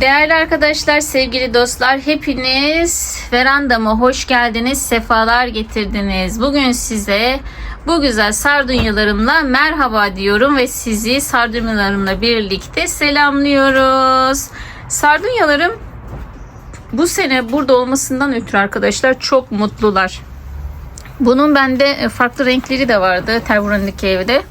Değerli arkadaşlar, sevgili dostlar, hepiniz verandama hoş geldiniz, sefalar getirdiniz. Bugün size bu güzel sardunyalarımla merhaba diyorum ve sizi sardunyalarımla birlikte selamlıyoruz. Sardunyalarım bu sene burada olmasından ötürü arkadaşlar çok mutlular. Bunun bende e, farklı renkleri de vardı Terburan'daki evde.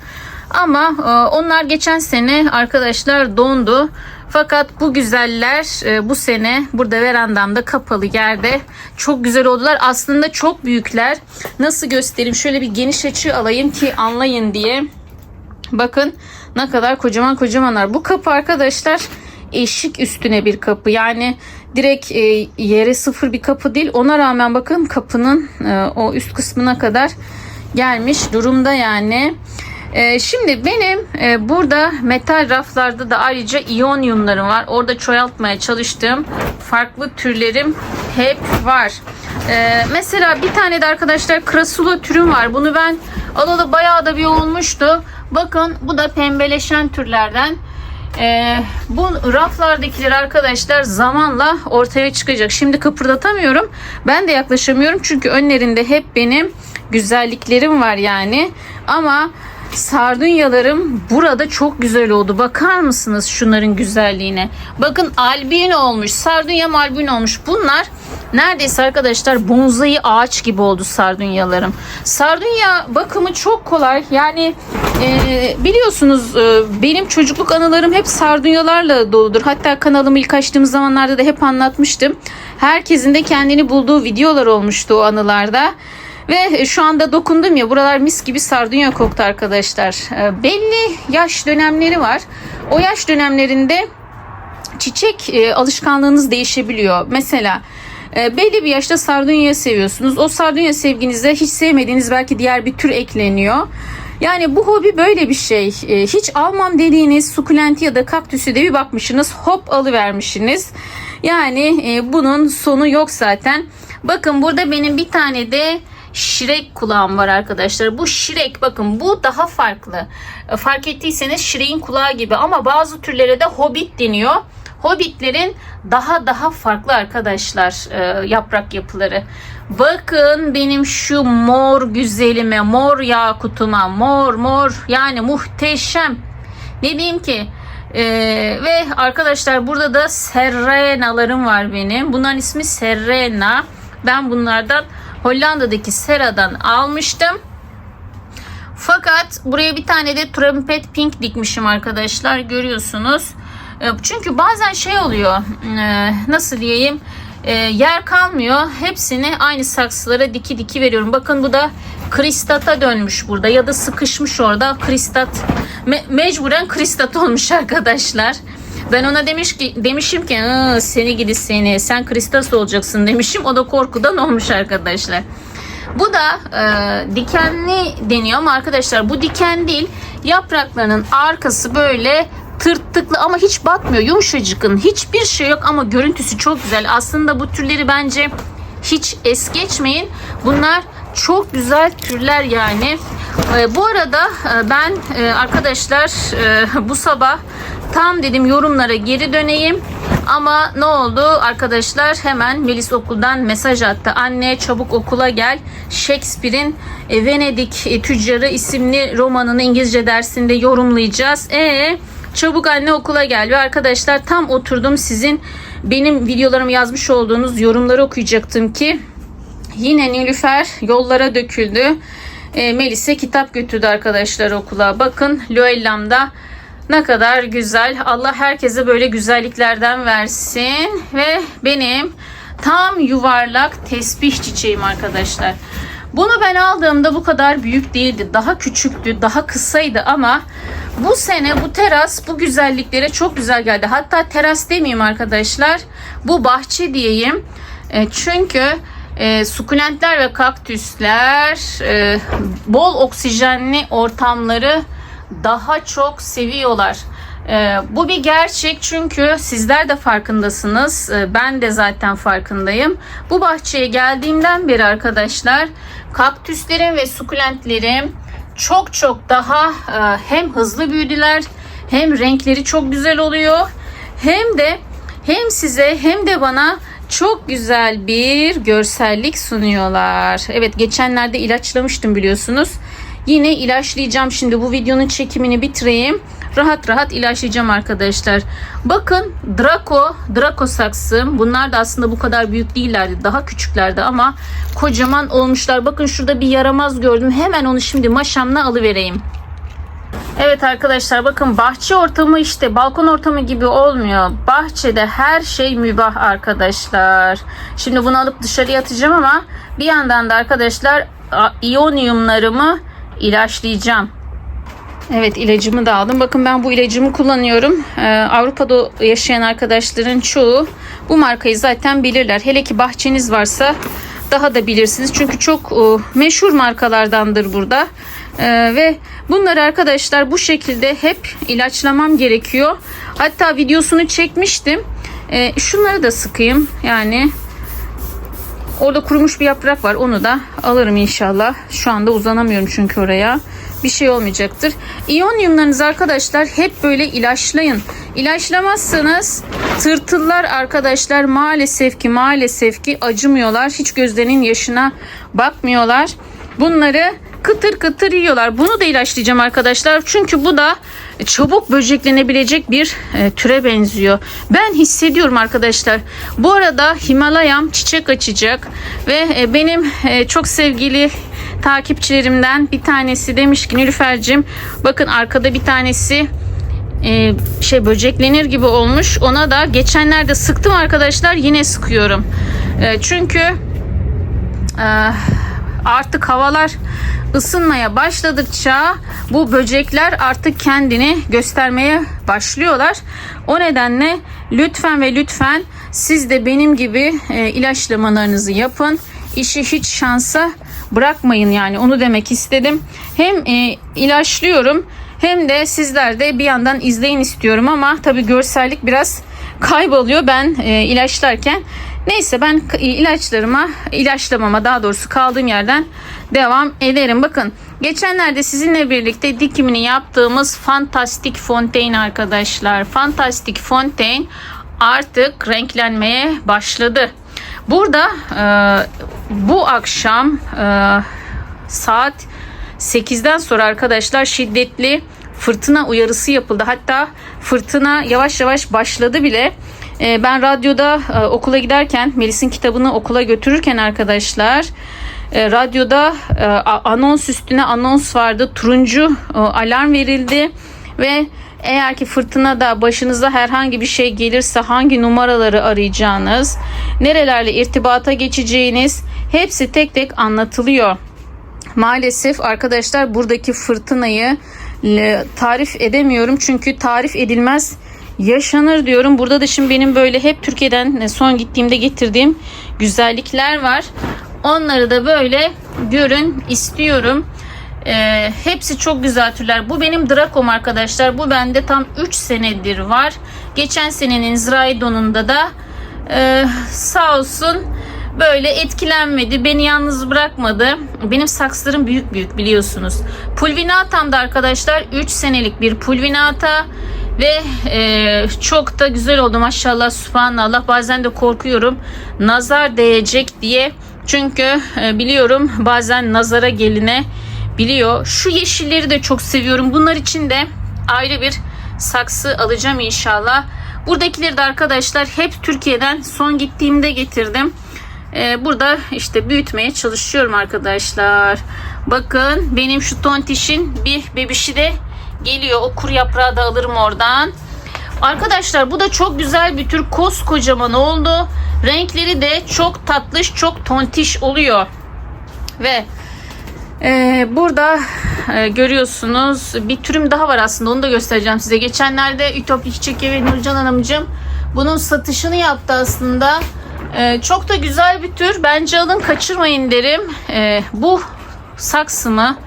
Ama e, onlar geçen sene arkadaşlar dondu. Fakat bu güzeller e, bu sene burada verandamda kapalı yerde çok güzel oldular. Aslında çok büyükler. Nasıl göstereyim? Şöyle bir geniş açı alayım ki anlayın diye. Bakın ne kadar kocaman kocamanlar. Bu kapı arkadaşlar eşik üstüne bir kapı. Yani direkt e, yere sıfır bir kapı değil. Ona rağmen bakın kapının e, o üst kısmına kadar gelmiş durumda yani. E, şimdi benim e, burada metal raflarda da ayrıca iyonyumlarım var. Orada çoğaltmaya çalıştığım farklı türlerim hep var. E, mesela bir tane de arkadaşlar krasula türüm var. Bunu ben alalı bayağı da bir olmuştu. Bakın bu da pembeleşen türlerden. Ee, bu raflardakiler arkadaşlar zamanla ortaya çıkacak. Şimdi kıpırdatamıyorum. Ben de yaklaşamıyorum çünkü önlerinde hep benim güzelliklerim var yani. Ama sardunyalarım burada çok güzel oldu. Bakar mısınız şunların güzelliğine? Bakın albino olmuş. Sardunya albino olmuş. Bunlar neredeyse arkadaşlar bonzai ağaç gibi oldu sardunyalarım. Sardunya bakımı çok kolay. Yani e, biliyorsunuz e, benim çocukluk anılarım hep sardunyalarla doludur. Hatta kanalımı ilk açtığım zamanlarda da hep anlatmıştım. Herkesin de kendini bulduğu videolar olmuştu o anılarda. Ve şu anda dokundum ya buralar mis gibi sardunya koktu arkadaşlar. E, belli yaş dönemleri var. O yaş dönemlerinde çiçek e, alışkanlığınız değişebiliyor. Mesela e, belli bir yaşta sardunya seviyorsunuz. O sardunya sevginize hiç sevmediğiniz belki diğer bir tür ekleniyor. Yani bu hobi böyle bir şey. E, hiç almam dediğiniz sukulenti ya da kaktüsü de bir bakmışsınız hop alıvermişsiniz. Yani e, bunun sonu yok zaten. Bakın burada benim bir tane de şirek kulağım var arkadaşlar. Bu şirek bakın bu daha farklı. E, Fark ettiyseniz şireğin kulağı gibi ama bazı türlere de hobbit deniyor. Hobbitlerin daha daha farklı arkadaşlar e, yaprak yapıları. Bakın benim şu mor güzelime, mor yakutuma, mor mor yani muhteşem. Ne diyeyim ki? Ee, ve arkadaşlar burada da Serrena'larım var benim. Bunların ismi Serrena. Ben bunlardan Hollanda'daki Sera'dan almıştım. Fakat buraya bir tane de trumpet pink dikmişim arkadaşlar. Görüyorsunuz. E, Çünkü bazen şey oluyor. e, Nasıl diyeyim? e, Yer kalmıyor. Hepsini aynı saksılara diki diki veriyorum. Bakın bu da kristata dönmüş burada. Ya da sıkışmış orada. Kristat. Me- mecburen kristat olmuş arkadaşlar. Ben ona demiş ki demişim ki "Iı, seni gidi seni sen kristas olacaksın demişim. O da korkudan olmuş arkadaşlar. Bu da e, dikenli deniyor ama arkadaşlar bu diken değil. Yapraklarının arkası böyle tırtıklı ama hiç batmıyor. Yumuşacıkın hiçbir şey yok ama görüntüsü çok güzel. Aslında bu türleri bence hiç es geçmeyin. Bunlar çok güzel türler yani. E, bu arada e, ben e, arkadaşlar e, bu sabah tam dedim yorumlara geri döneyim. Ama ne oldu arkadaşlar hemen Melis okuldan mesaj attı. Anne çabuk okula gel. Shakespeare'in e, Venedik e, Tüccarı isimli romanını İngilizce dersinde yorumlayacağız. E çabuk anne okula gel ve arkadaşlar tam oturdum sizin benim videolarımı yazmış olduğunuz yorumları okuyacaktım ki yine Nilüfer yollara döküldü. E, Melis'e kitap götürdü arkadaşlar okula. Bakın Luellam'da ne kadar güzel. Allah herkese böyle güzelliklerden versin. Ve benim tam yuvarlak tesbih çiçeğim arkadaşlar. Bunu ben aldığımda bu kadar büyük değildi. Daha küçüktü, daha kısaydı ama bu sene bu teras bu güzelliklere çok güzel geldi. Hatta teras demeyeyim arkadaşlar. Bu bahçe diyeyim. E, çünkü e, sukulentler ve kaktüsler e, bol oksijenli ortamları daha çok seviyorlar. Ee, bu bir gerçek çünkü sizler de farkındasınız. Ee, ben de zaten farkındayım. Bu bahçeye geldiğimden beri arkadaşlar kaktüslerim ve sukulentlerim çok çok daha e, hem hızlı büyüdüler hem renkleri çok güzel oluyor hem de hem size hem de bana çok güzel bir görsellik sunuyorlar. Evet geçenlerde ilaçlamıştım biliyorsunuz. Yine ilaçlayacağım şimdi bu videonun çekimini bitireyim. Rahat rahat ilaçlayacağım arkadaşlar. Bakın Draco, Draco saksım. Bunlar da aslında bu kadar büyük değillerdi. Daha küçüklerdi ama kocaman olmuşlar. Bakın şurada bir yaramaz gördüm. Hemen onu şimdi maşamla alıvereyim. Evet arkadaşlar bakın bahçe ortamı işte balkon ortamı gibi olmuyor. Bahçede her şey mübah arkadaşlar. Şimdi bunu alıp dışarıya atacağım ama bir yandan da arkadaşlar iyonyumlarımı ilaçlayacağım. Evet ilacımı da aldım. Bakın ben bu ilacımı kullanıyorum. Ee, Avrupa'da yaşayan arkadaşların çoğu bu markayı zaten bilirler. Hele ki bahçeniz varsa daha da bilirsiniz. Çünkü çok e, meşhur markalardandır burada. Ee, ve bunları arkadaşlar bu şekilde hep ilaçlamam gerekiyor. Hatta videosunu çekmiştim. Ee, şunları da sıkayım. Yani Orada kurumuş bir yaprak var. Onu da alırım inşallah. Şu anda uzanamıyorum çünkü oraya. Bir şey olmayacaktır. İyonyumlarınızı arkadaşlar hep böyle ilaçlayın. İlaçlamazsanız tırtıllar arkadaşlar maalesef ki maalesef ki acımıyorlar. Hiç gözlerinin yaşına bakmıyorlar. Bunları kıtır kıtır yiyorlar. Bunu da ilaçlayacağım arkadaşlar. Çünkü bu da çabuk böceklenebilecek bir e, türe benziyor. Ben hissediyorum arkadaşlar. Bu arada Himalayam çiçek açacak ve e, benim e, çok sevgili takipçilerimden bir tanesi demiş ki Nilüfer'cim bakın arkada bir tanesi şey böceklenir gibi olmuş. Ona da geçenlerde sıktım arkadaşlar. Yine sıkıyorum. Çünkü e, artık havalar ısınmaya başladıkça bu böcekler artık kendini göstermeye başlıyorlar. O nedenle lütfen ve lütfen siz de benim gibi e, ilaçlamalarınızı yapın. İşi hiç şansa bırakmayın yani onu demek istedim. Hem e, ilaçlıyorum hem de sizler de bir yandan izleyin istiyorum ama tabii görsellik biraz kayboluyor ben e, ilaçlarken. Neyse ben ilaçlarıma, ilaçlamama daha doğrusu kaldığım yerden devam ederim. Bakın geçenlerde sizinle birlikte dikimini yaptığımız Fantastic Fontaine arkadaşlar. Fantastic Fontaine artık renklenmeye başladı. Burada e, bu akşam e, saat 8'den sonra arkadaşlar şiddetli fırtına uyarısı yapıldı. Hatta fırtına yavaş yavaş başladı bile. Ee, Ben radyoda e, okula giderken Melis'in kitabını okula götürürken arkadaşlar e, radyoda e, anons üstüne anons vardı. Turuncu alarm verildi ve eğer ki fırtınada başınıza herhangi bir şey gelirse hangi numaraları arayacağınız, nerelerle irtibata geçeceğiniz hepsi tek tek anlatılıyor. Maalesef arkadaşlar buradaki fırtınayı tarif edemiyorum. Çünkü tarif edilmez yaşanır diyorum. Burada da şimdi benim böyle hep Türkiye'den son gittiğimde getirdiğim güzellikler var. Onları da böyle görün istiyorum. E, hepsi çok güzel türler. Bu benim Draco'm arkadaşlar. Bu bende tam 3 senedir var. Geçen senenin Zraidon'unda da e, sağ olsun böyle etkilenmedi. Beni yalnız bırakmadı. Benim sakslarım büyük büyük biliyorsunuz. Pulvinatam da arkadaşlar 3 senelik bir pulvinata ve e, çok da güzel oldu maşallah subhanallah. Bazen de korkuyorum nazar değecek diye. Çünkü e, biliyorum bazen nazara geline biliyor. Şu yeşilleri de çok seviyorum. Bunlar için de ayrı bir saksı alacağım inşallah. Buradakileri de arkadaşlar hep Türkiye'den son gittiğimde getirdim. Ee, burada işte büyütmeye çalışıyorum arkadaşlar. Bakın benim şu tontişin bir bebişi de geliyor. O kuru yaprağı da alırım oradan. Arkadaşlar bu da çok güzel bir tür koskocaman oldu. Renkleri de çok tatlış, çok tontiş oluyor. Ve ee, burada e, görüyorsunuz bir türüm daha var aslında onu da göstereceğim size. Geçenlerde Ütopya Çiçek ve Nurcan Hanımcığım bunun satışını yaptı aslında. Ee, çok da güzel bir tür. Bence alın kaçırmayın derim. Ee, bu saksımı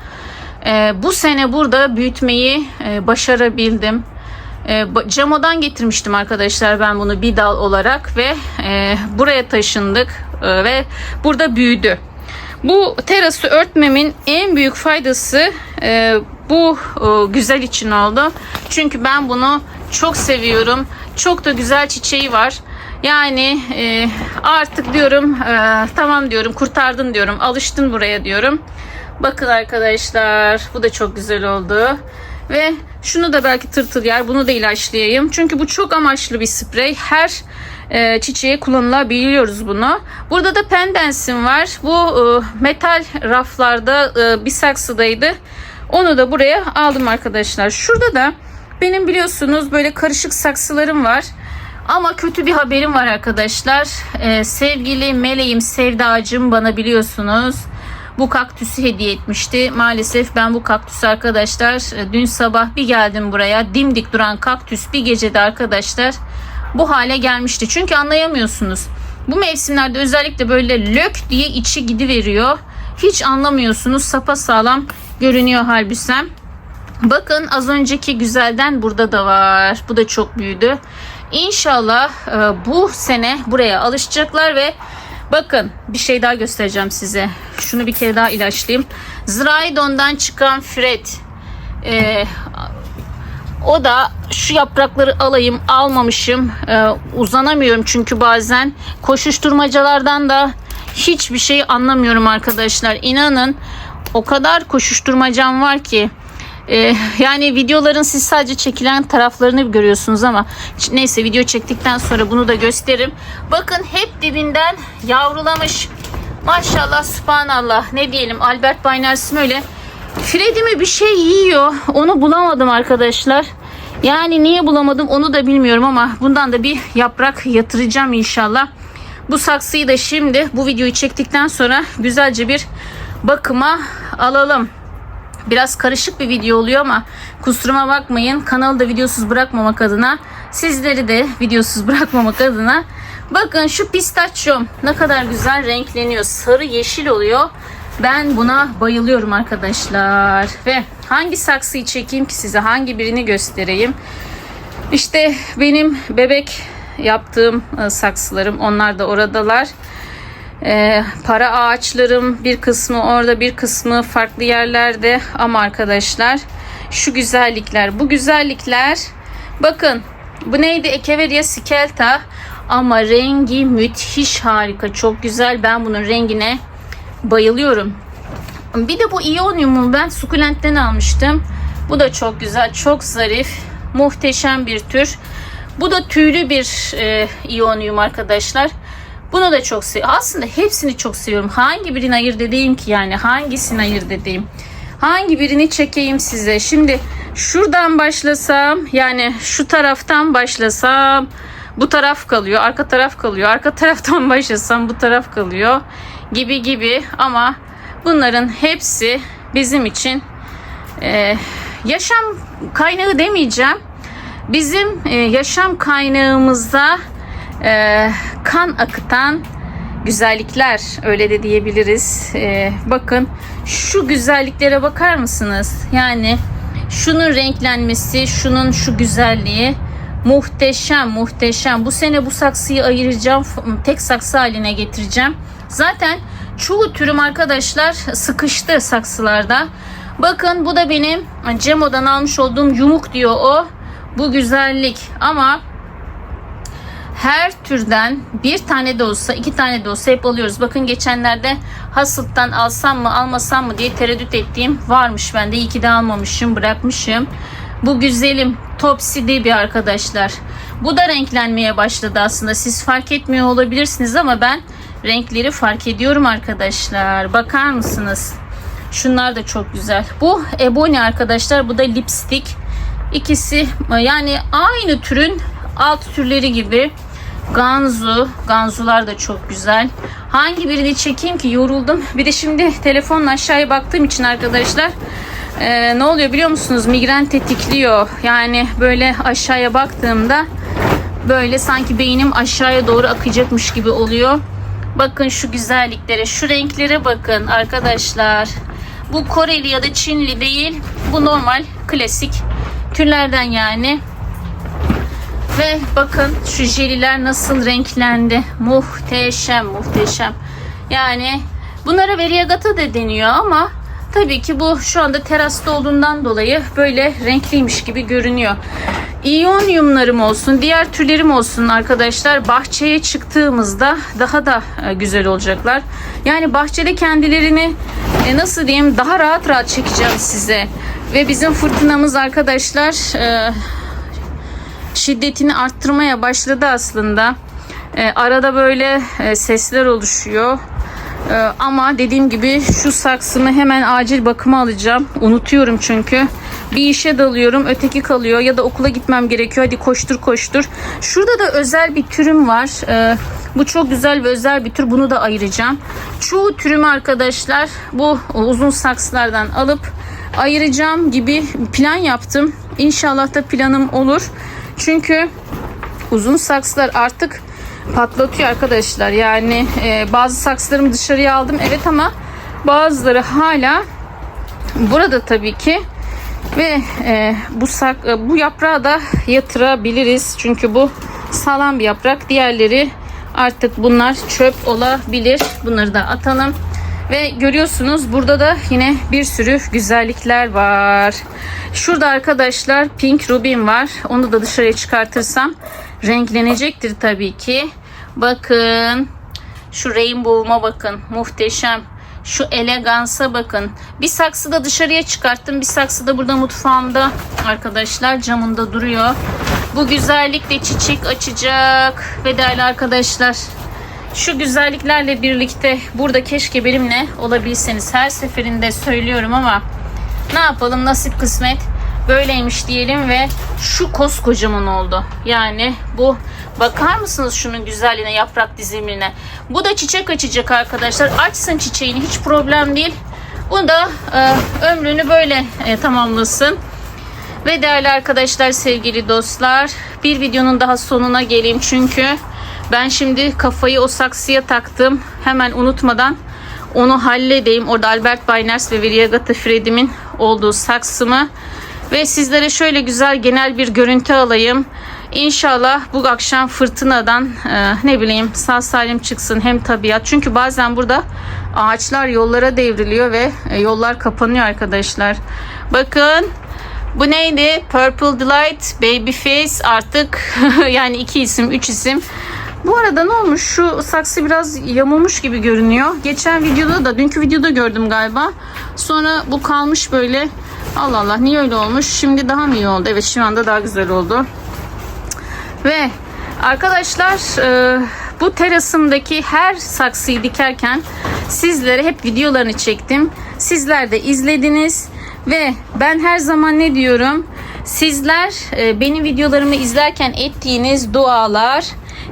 e, bu sene burada büyütmeyi e, başarabildim. E, ba- Camo'dan getirmiştim arkadaşlar ben bunu bir dal olarak ve e, buraya taşındık e, ve burada büyüdü. Bu terası örtmemin en büyük faydası e, bu e, güzel için oldu. Çünkü ben bunu çok seviyorum. Çok da güzel çiçeği var. Yani e, artık diyorum e, tamam diyorum kurtardın diyorum alıştın buraya diyorum. Bakın arkadaşlar bu da çok güzel oldu. Ve şunu da belki tırtıl yer bunu da ilaçlayayım. Çünkü bu çok amaçlı bir sprey. Her e, çiçeğe kullanılabiliyoruz bunu. Burada da pendensim var. Bu e, metal raflarda e, bir saksıdaydı. Onu da buraya aldım arkadaşlar. Şurada da benim biliyorsunuz böyle karışık saksılarım var. Ama kötü bir haberim var arkadaşlar. Ee, sevgili meleğim Sevdacım bana biliyorsunuz bu kaktüsü hediye etmişti. Maalesef ben bu kaktüsü arkadaşlar e, dün sabah bir geldim buraya. Dimdik duran kaktüs bir gecede arkadaşlar bu hale gelmişti. Çünkü anlayamıyorsunuz. Bu mevsimlerde özellikle böyle lök diye içi gidiveriyor. Hiç anlamıyorsunuz. Sapa sağlam görünüyor halbüsem. Bakın az önceki güzelden burada da var. Bu da çok büyüdü. İnşallah e, bu sene buraya alışacaklar ve bakın bir şey daha göstereceğim size. Şunu bir kere daha ilaçlayayım. Zraidon'dan çıkan Fred. E, o da şu yaprakları alayım almamışım. E, uzanamıyorum çünkü bazen koşuşturmacalardan da hiçbir şey anlamıyorum arkadaşlar. İnanın o kadar koşuşturmacam var ki. Ee, yani videoların siz sadece çekilen taraflarını görüyorsunuz ama neyse video çektikten sonra bunu da gösteririm. Bakın hep dibinden yavrulamış. Maşallah subhanallah ne diyelim Albert Baynersim öyle. Freddy mi bir şey yiyor. Onu bulamadım arkadaşlar. Yani niye bulamadım onu da bilmiyorum ama bundan da bir yaprak yatıracağım inşallah. Bu saksıyı da şimdi bu videoyu çektikten sonra güzelce bir bakıma alalım. Biraz karışık bir video oluyor ama kusuruma bakmayın. Kanalı da videosuz bırakmamak adına, sizleri de videosuz bırakmamak adına. Bakın şu pistachio ne kadar güzel renkleniyor. Sarı yeşil oluyor. Ben buna bayılıyorum arkadaşlar. Ve hangi saksıyı çekeyim ki size? Hangi birini göstereyim? İşte benim bebek yaptığım e, saksılarım. Onlar da oradalar. Ee, para ağaçlarım bir kısmı orada bir kısmı farklı yerlerde. Ama arkadaşlar şu güzellikler bu güzellikler bakın bu neydi? Echeveria skelta ama rengi müthiş harika çok güzel. Ben bunun rengine bayılıyorum. Bir de bu ionyumu ben sukulentten almıştım. Bu da çok güzel çok zarif muhteşem bir tür. Bu da tüylü bir e, ionyum arkadaşlar bunu da çok seviyorum. Aslında hepsini çok seviyorum. Hangi birini ayırt edeyim ki yani? Hangisini ayırt edeyim? Hangi birini çekeyim size? Şimdi şuradan başlasam yani şu taraftan başlasam bu taraf kalıyor. Arka taraf kalıyor. Arka taraftan başlasam bu taraf kalıyor. Gibi gibi ama bunların hepsi bizim için e, yaşam kaynağı demeyeceğim. Bizim e, yaşam kaynağımızda e, kan akıtan güzellikler öyle de diyebiliriz. E, bakın şu güzelliklere bakar mısınız? Yani şunun renklenmesi, şunun şu güzelliği muhteşem muhteşem. Bu sene bu saksıyı ayıracağım. Tek saksı haline getireceğim. Zaten çoğu türüm arkadaşlar sıkıştı saksılarda. Bakın bu da benim Cemo'dan almış olduğum yumuk diyor o. Bu güzellik ama her türden bir tane de olsa iki tane de olsa hep alıyoruz. Bakın geçenlerde hasıttan alsam mı almasam mı diye tereddüt ettiğim varmış. Ben de iyi ki de almamışım bırakmışım. Bu güzelim Topsy diye bir arkadaşlar. Bu da renklenmeye başladı aslında. Siz fark etmiyor olabilirsiniz ama ben renkleri fark ediyorum arkadaşlar. Bakar mısınız? Şunlar da çok güzel. Bu ebony arkadaşlar. Bu da lipstick. İkisi yani aynı türün alt türleri gibi. Ganzu. Ganzular da çok güzel. Hangi birini çekeyim ki yoruldum. Bir de şimdi telefonla aşağıya baktığım için arkadaşlar e, ne oluyor biliyor musunuz? Migren tetikliyor. Yani böyle aşağıya baktığımda böyle sanki beynim aşağıya doğru akacakmış gibi oluyor. Bakın şu güzelliklere, şu renklere bakın arkadaşlar. Bu Koreli ya da Çinli değil. Bu normal klasik türlerden yani. Ve bakın şu jeliler nasıl renklendi. Muhteşem muhteşem. Yani bunlara variegata da deniyor ama tabii ki bu şu anda terasta olduğundan dolayı böyle renkliymiş gibi görünüyor. İyonyumlarım olsun, diğer türlerim olsun arkadaşlar. Bahçeye çıktığımızda daha da e, güzel olacaklar. Yani bahçede kendilerini e, nasıl diyeyim daha rahat rahat çekeceğim size. Ve bizim fırtınamız arkadaşlar e, şiddetini arttırmaya başladı aslında. E, arada böyle e, sesler oluşuyor. E, ama dediğim gibi şu saksımı hemen acil bakıma alacağım. Unutuyorum çünkü. Bir işe dalıyorum, öteki kalıyor ya da okula gitmem gerekiyor. Hadi koştur koştur. Şurada da özel bir türüm var. E, bu çok güzel ve özel bir tür. Bunu da ayıracağım. Çoğu türümü arkadaşlar bu uzun saksılardan alıp ayıracağım gibi plan yaptım. İnşallah da planım olur. Çünkü uzun saksılar artık patlatıyor arkadaşlar. Yani e, bazı saksılarımı dışarıya aldım evet ama bazıları hala burada tabii ki ve e, bu sak e, bu yaprağı da yatırabiliriz. Çünkü bu sağlam bir yaprak. Diğerleri artık bunlar çöp olabilir. Bunları da atalım. Ve görüyorsunuz burada da yine bir sürü güzellikler var. Şurada arkadaşlar pink rubin var. Onu da dışarıya çıkartırsam renklenecektir tabii ki. Bakın şu rainbow'uma bakın. Muhteşem. Şu elegansa bakın. Bir saksı da dışarıya çıkarttım. Bir saksı da burada mutfağımda arkadaşlar camında duruyor. Bu güzellik de çiçek açacak. Ve değerli arkadaşlar şu güzelliklerle birlikte burada keşke benimle olabilseniz. Her seferinde söylüyorum ama ne yapalım nasip kısmet böyleymiş diyelim ve şu koskocaman oldu. Yani bu bakar mısınız şunun güzelliğine yaprak dizilimine. Bu da çiçek açacak arkadaşlar. Açsın çiçeğini hiç problem değil. Bu da e, ömrünü böyle e, tamamlasın. Ve değerli arkadaşlar, sevgili dostlar, bir videonun daha sonuna geleyim çünkü ben şimdi kafayı o saksıya taktım. Hemen unutmadan onu halledeyim. Orada Albert Bayners ve Variegata Fredim'in olduğu saksımı ve sizlere şöyle güzel genel bir görüntü alayım. İnşallah bu akşam fırtınadan e, ne bileyim sağ salim çıksın hem tabiat. Çünkü bazen burada ağaçlar yollara devriliyor ve e, yollar kapanıyor arkadaşlar. Bakın bu neydi? Purple Delight, Babyface artık yani iki isim, üç isim. Bu arada ne olmuş? Şu saksı biraz yamulmuş gibi görünüyor. Geçen videoda da, dünkü videoda gördüm galiba. Sonra bu kalmış böyle. Allah Allah niye öyle olmuş? Şimdi daha mı iyi oldu? Evet şu anda daha güzel oldu. Ve arkadaşlar e, bu terasımdaki her saksıyı dikerken sizlere hep videolarını çektim. Sizler de izlediniz ve ben her zaman ne diyorum? Sizler e, benim videolarımı izlerken ettiğiniz dualar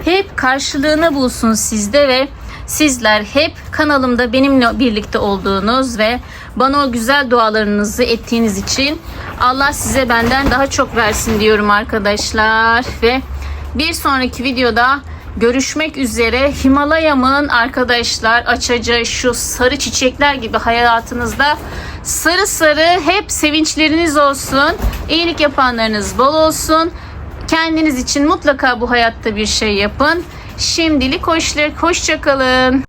hep karşılığını bulsun sizde ve sizler hep kanalımda benimle birlikte olduğunuz ve bana o güzel dualarınızı ettiğiniz için Allah size benden daha çok versin diyorum arkadaşlar ve bir sonraki videoda görüşmek üzere. Himalaya'mın arkadaşlar açacağı şu sarı çiçekler gibi hayatınızda sarı sarı hep sevinçleriniz olsun. İyilik yapanlarınız bol olsun. Kendiniz için mutlaka bu hayatta bir şey yapın. Şimdilik hoşça, hoşça kalın.